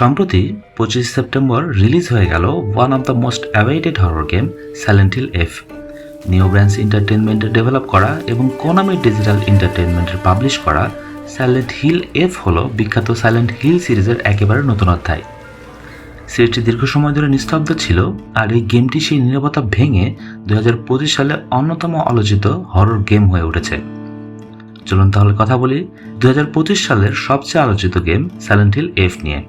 সম্প্রতি পঁচিশ September release হয়ে গেল one of the most awaited horror game, Silent Hill f. New brands এন্টারটেনমেন্টের ডেভেলপ করা এবং কোনামি ডিজিটাল এন্টারটেনমেন্টের পাবলিশ করা সাইলেন্ট হিল এফ হল বিখ্যাত সাইলেন্ট হিল সিরিজের একেবারে নতুন অধ্যায়। সিরিজটি দীর্ঘ সময় ধরে নিস্তব্ধ ছিল আর এই গেমটি সেই নীরবতা ভেঙে দু হাজার পঁচিশ সালে অন্যতম আলোচিত হরর গেম হয়ে উঠেছে। চলুন তাহলে কথা বলি দু হাজার পঁচিশ সালের সবচেয়ে আলোচিত গেম সাইলেন্ট হিল এফ নিয়ে।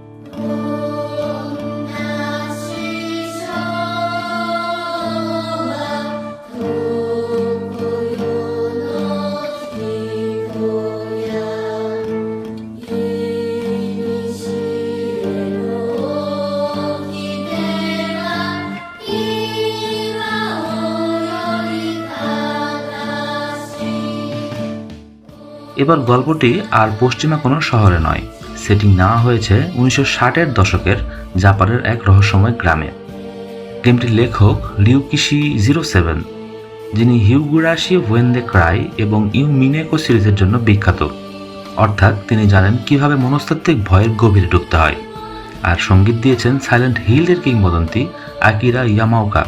এবার গল্পটি আর পশ্চিমা কোনো শহরে নয়। সেটিং নেওয়া হয়েছে উনিশশো ষাটের দশকের জাপানের এক রহস্যময় গ্রামে। গেমটির লেখক লিউকিশি জিরো সেভেন, যিনি হিউগুরাশি ওয়েন্দে ক্রাই এবং ইউ মিনেকো সিরিজের জন্য বিখ্যাত। অর্থাৎ তিনি জানেন কীভাবে মনস্তাত্ত্বিক ভয়ের গভীরে ঢুকতে হয়। আর সংগীত দিয়েছেন সাইলেন্ট হিলের কিংবদন্তি আকিরা ইয়ামাওকা।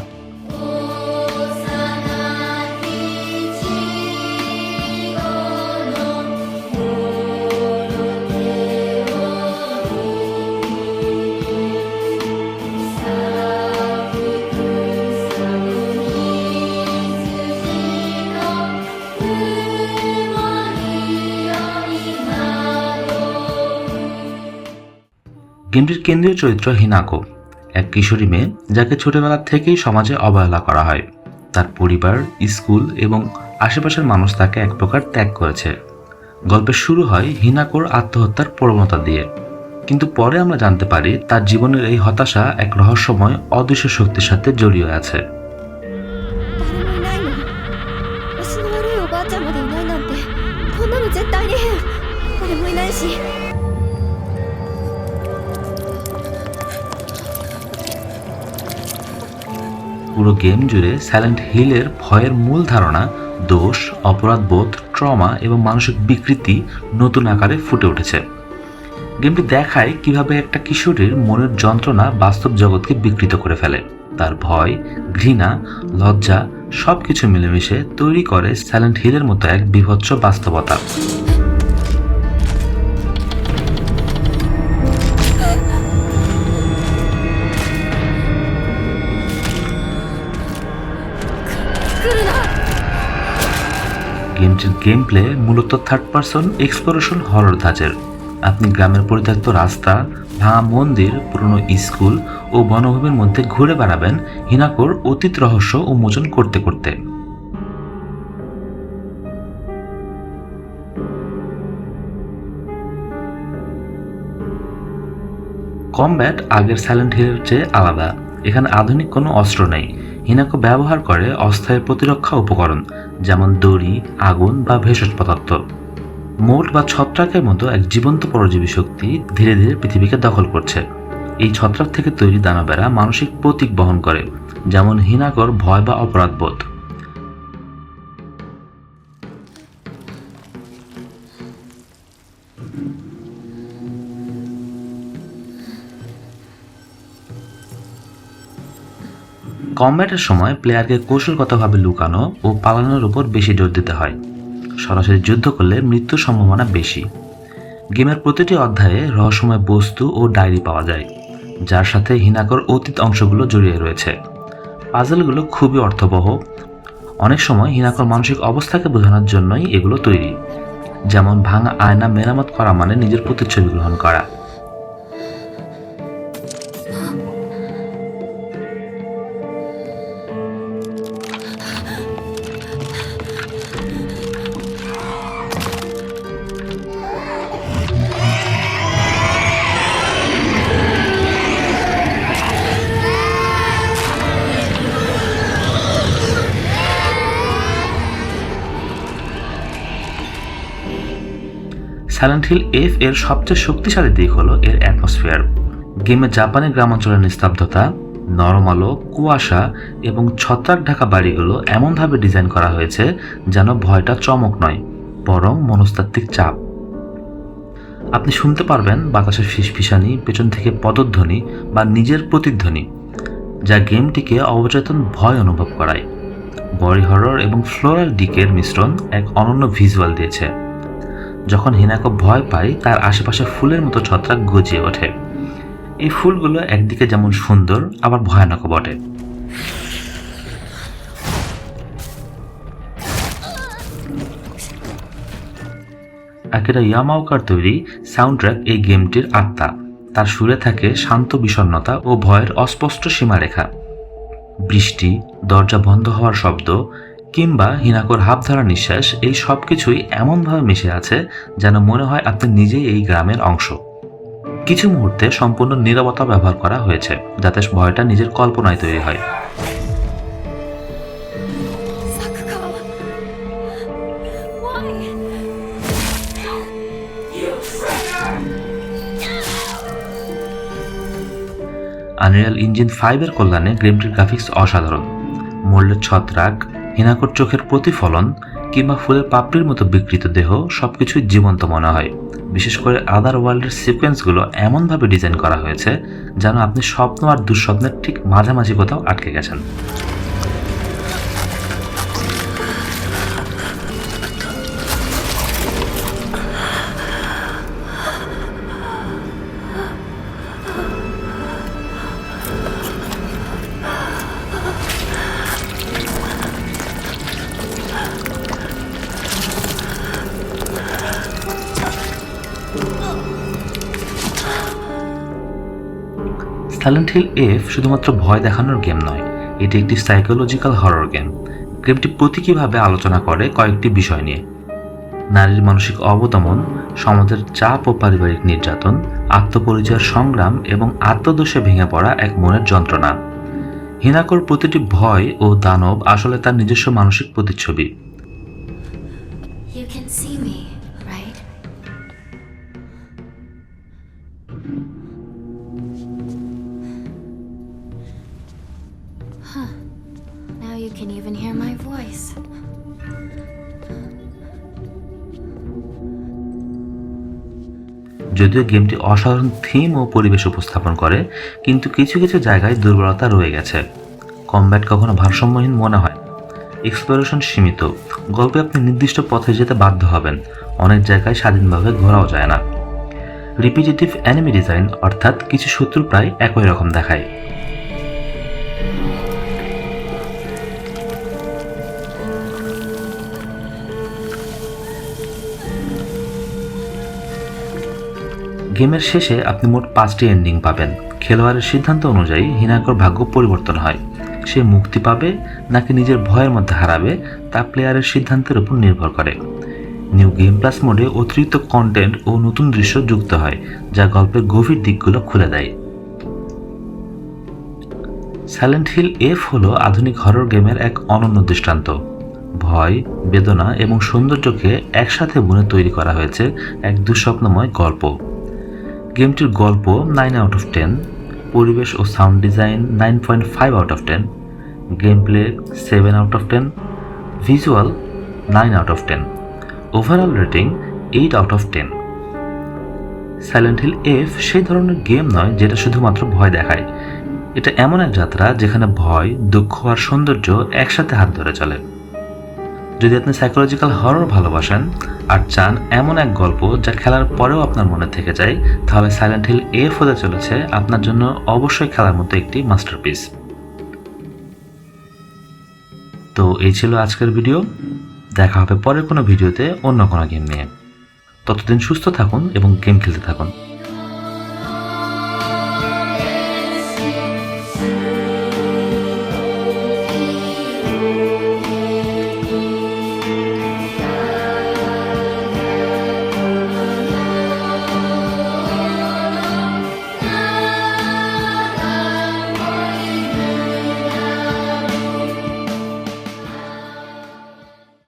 গেমটির কেন্দ্রীয় চরিত্র হিনাকো এক কিশোরী মেয়ে যাকে ছোটবেলা থেকেই সমাজে অবহেলা করা হয় তার পরিবার স্কুল এবং আশেপাশের মানুষ তাকে এক প্রকার ত্যাগ করেছে গল্পের শুরু হয় হিনাকোর আত্মহত্যার প্রবণতা দিয়ে কিন্তু পরে আমরা জানতে পারি তার জীবনের এই হতাশা এক রহস্যময় অদৃশ্য শক্তির সাথে জড়িয়ে আছে পুরো গেম জুড়ে সাইলেন্ট হিলের ভয়ের মূল ধারণা, দোষ, অপরাধবোধ, ট্রমা এবং মানসিক বিকৃতি নতুন আকারে ফুটে উঠেছে। গেমটি দেখায় কীভাবে একটা কিশোরীর মনের যন্ত্রণা বাস্তব জগৎকে বিকৃত করে ফেলে। তার ভয়, ঘৃণা, লজ্জা সব কিছু মিলেমিশে তৈরি করে সাইলেন্ট হিলের মতো এক বিভৎস বাস্তবতা। গেমটির গেম প্লে মূলত থার্ড পারসন এক্সপ্লোরেশন হরর ধাঁচের। আপনি গ্রামের পরিত্যক্ত রাস্তা ভাঙা মন্দির, পুরনো স্কুল ও বনভূমির মধ্যে ঘুরে বেড়াবেন হিনাকোর অতীত রহস্য উন্মোচন করতে করতে। কমব্যাট আগের সাইলেন্ট হিলের চেয়ে আলাদা। এখানে আধুনিক কোনো অস্ত্র নেই। হিনাকো ব্যবহার করে অস্থায়ী প্রতিরক্ষা উপকরণ, যেমন দড়ি, আগুন বা ভেষজ পদার্থ। মোট বা ছত্রাকের মতো এক জীবন্ত পরজীবী শক্তি ধীরে ধীরে পৃথিবীকে দখল করছে। এই ছত্রাক থেকে তৈরি দানাবেরা মানসিক প্রতীক বহন করে, যেমন হিনাকর ভয় বা অপরাধবোধ। কমব্যাটের সময় প্লেয়ারকে কৌশলগতভাবে লুকানো ও পালানোর উপর বেশি জোর দিতে হয়। সরাসরি যুদ্ধ করলে মৃত্যুর সম্ভাবনা বেশি। গেমের প্রতিটি অধ্যায়ে রহস্যময় বস্তু ও ডায়েরি পাওয়া যায়, যার সাথে হিনাকর অতীত অংশগুলো জড়িয়ে রয়েছে। পাজলগুলো খুবই অর্থবহ। অনেক সময় হিনাকর মানসিক অবস্থাকে বোঝানোর জন্যই এগুলো তৈরি, যেমন ভাঙা আয়না মেরামত করা মানে নিজের প্রতিচ্ছবি গ্রহণ করা। সাইলেন্ট হিল এফ এর সবচেয়ে শক্তিশালী দিক হলো এর অ্যাটমসফিয়ার গেমে জাপানি গ্রামাঞ্চলের নিস্তব্ধতা, নরম আলো, কুয়াশা এবং ছত্রাক ঢাকা বাড়িগুলো এমনভাবে ডিজাইন করা হয়েছে যেন ভয়টা চমক নয়, বরং মনস্তাত্ত্বিক চাপ। আপনি শুনতে পারবেন বাতাসের ফিসফিসানি, পেছন থেকে পদধ্বনি বা নিজের প্রতিধ্বনি, যা গেমটিকে অবচেতন ভয় অনুভব করায়। বডি হরর এবং ফ্লোরাল ডিকের মিশ্রণ এক অনন্য ভিজুয়াল দিয়েছে। যখন হিনাকো ভয় পায়, তার আশেপাশে ফুলের মতো ছত্রাক গজিয়ে ওঠে। এই ফুলগুলো একদিকে যেমন সুন্দর, আবার ভয়ানকও বটে। আকিরা ইয়ামাওকার তৈরি সাউন্ডট্র্যাক এই গেমটির আত্মা। তার সুরে থাকে শান্ত বিষণ্ণতা ও ভয়ের অস্পষ্ট সীমারেখা। বৃষ্টি, দরজা বন্ধ হওয়ার শব্দ কিংবা হিনাকোর হাফ ধরা নিঃশ্বাস, এই সব কিছুই এমনভাবে মিশে আছে যেন মনে হয় আপনি নিজেই এই গ্রামের অংশ। কিছু মুহূর্তে সম্পূর্ণ নীরবতা ব্যবহার করা হয়েছে, যাতে ভয়টা নিজের কল্পনায় তৈরি হয়। আনরিয়াল ইঞ্জিন ফাইভের কল্যাণে গেমটির গ্রাফিক্স অসাধারণ। মূল্যের ছত্রাক হিনাকোর চোখের প্রতিফলন কিংবা ফুলের পাপড়ির মতো বিকৃত দেহ সব কিছুই জীবন্ত মনে হয়। বিশেষ করে আদার ওয়ার্ল্ডের সিকোয়েন্সগুলো এমনভাবে ডিজাইন করা হয়েছে যেন আপনি স্বপ্ন আর দুঃস্বপ্নের ঠিক মাঝামাঝি কোথাও আটকে গেছেন। সাইলেন্ট হিল এফ শুধুমাত্র ভয় দেখানোর গেম নয়, এটি একটি সাইকোলজিক্যাল হরর গেম গেমটি প্রতীকীভাবে আলোচনা করে কয়েকটি বিষয় নিয়ে। নারীর মানসিক অবদমন সমাজের চাপ ও পারিবারিক নির্যাতন, আত্মপরিচয়ের সংগ্রাম এবং আত্মদোষে ভেঙে পড়া এক মনের যন্ত্রণা। হিনাকোর প্রতিটি ভয় ও দানব আসলে তার নিজস্ব মানসিক প্রতিচ্ছবি। যদিও গেমটি অসাধারণ থিম ও পরিবেশ উপস্থাপন করে, কিন্তু কিছু কিছু জায়গায় দুর্বলতা রয়ে গেছে। কমব্যাট কখনো ভারসাম্যহীন মনে হয়। এক্সপ্লোরেশন সীমিত। গল্পে আপনি নির্দিষ্ট পথে যেতে বাধ্য হবেন। অনেক জায়গায় স্বাধীনভাবে ঘোরাও যায় না। রিপিটেটিভ অ্যানিমি ডিজাইন অর্থাৎ কিছু শত্রু প্রায় একই রকম দেখায়। গেমের শেষে আপনি মোট পাঁচটি এন্ডিং পাবেন। খেলোয়াড়ের সিদ্ধান্ত অনুযায়ী হিনাকর ভাগ্য পরিবর্তন হয়। সে মুক্তি পাবে নাকি নিজের ভয়ের মধ্যে হারাবে তা প্লেয়ারের সিদ্ধান্তের উপর নির্ভর করে। নিউ গেম প্লাস মোডে অতিরিক্ত কন্টেন্ট ও নতুন দৃশ্য যুক্ত হয়, যা গল্পের গভীর দিকগুলো খুলে দেয়। সাইলেন্ট হিল এফ হলো আধুনিক হরর গেমের এক অনন্য দৃষ্টান্ত। ভয়, বেদনা এবং সৌন্দর্যকে একসাথে বুনে তৈরি করা হয়েছে এক দুঃস্বপ্নময় গল্প। গেমটির গল্প নাইন আউট অফ টেন পরিবেশ ও sound design nine point five out of ten game play seven out of ten visual nine out of ten overall rating eight out of ten Silent Hill f সেই ধরনের game নয় যেটা শুধুমাত্র ভয় দেখায়। এটা এমন এক যাত্রা যেখানে ভয়, দুঃখ আর সৌন্দর্য একসাথে হাত ধরে চলে। যদি আপনি সাইকোলজিক্যাল হরর ভালোবাসেন আর চান এমন এক গল্প যা খেলার পরেও আপনার মনে থেকে যায়, তাহলে সাইলেন্ট হিল এফ হতে চলেছে আপনার জন্য অবশ্যই খেলার মতো একটি মাস্টারপিস তো এই ছিল আজকের ভিডিও দেখা হবে পরের কোনো ভিডিওতে অন্য কোনো গেম নিয়ে। ততদিন সুস্থ থাকুন এবং গেম খেলতে থাকুন।